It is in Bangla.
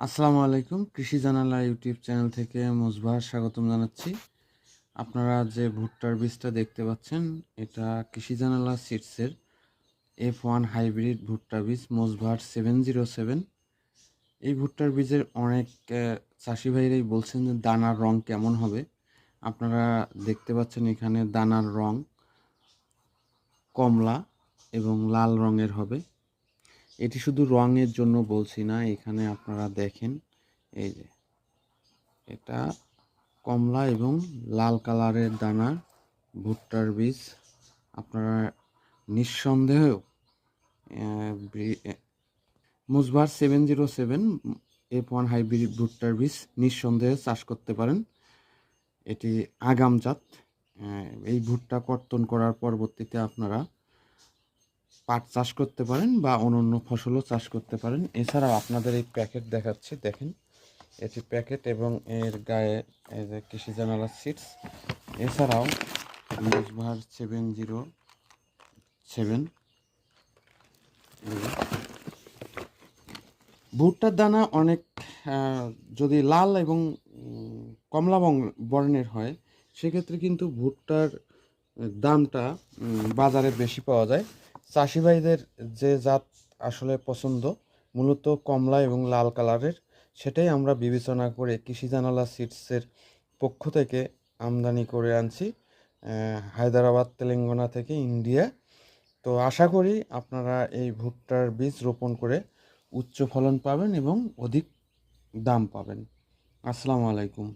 আসসালামু আলাইকুম। কৃষি জানালা ইউটিউব চ্যানেল থেকে মোজবাহ স্বাগতম জানাচ্ছি। আপনারা যে ভুট্টার বীজটা দেখতে পাচ্ছেন, এটা কৃষি জানালা সিডসের এফ ওয়ান হাইব্রিড ভুট্টা বীজ মোজবাহার সেভেন জিরো সেভেন এই ভুট্টার বীজের অনেক চাষি ভাইরাই বলছেন যে দানার রং কেমন হবে। আপনারা দেখতে পাচ্ছেন এখানে দানার রং কমলা এবং লাল রঙের হবে। এটি শুধু রঙের জন্য বলছি না, এখানে আপনারা দেখেন, এই যে, এটা কমলা এবং লাল কালারের দানা, ভুট্টার বীজ, আপনারা নিঃসন্দেহেও মুজবার seven zero seven F one hybrid ভুট্টার বীজ নিঃসন্দেহে চাষ করতে পারেন। এটি আগাম জাত এই ভুট্টা কর্তন করার পরবর্তীতে আপনারা পাট চাষ করতে পারেন বা অন্যান্য ফসলও চাষ করতে পারেন। এছাড়াও আপনাদের এই প্যাকেট দেখাচ্ছি, দেখেন। এটি প্যাকেট এবং এর গায়ে এই যে কৃষি জানালা সিটস এছাড়াও মুজবাহার সেভেন জিরো সেভেন। ভুট্টার দানা অনেক যদি লাল এবং কমলা বর্ণের হয়, সেক্ষেত্রে কিন্তু ভুট্টার দামটা বাজারে বেশি পাওয়া যায়। চাষি ভাইদের যে জাত আসলে পছন্দ, মূলত কমলা এবং লাল কালারের, সেটাই আমরা বিবেচনা করে কৃষি জানালা সিডসের পক্ষ থেকে আমদানি করে আনছি হায়দ্রাবাদ, তেলেঙ্গানা থেকে ইন্ডিয়া। তো আশা করি আপনারা এই ভুট্টার বীজ রোপণ করে উচ্চ ফলন পাবেন এবং অধিক দাম পাবেন। আসসালামু আলাইকুম।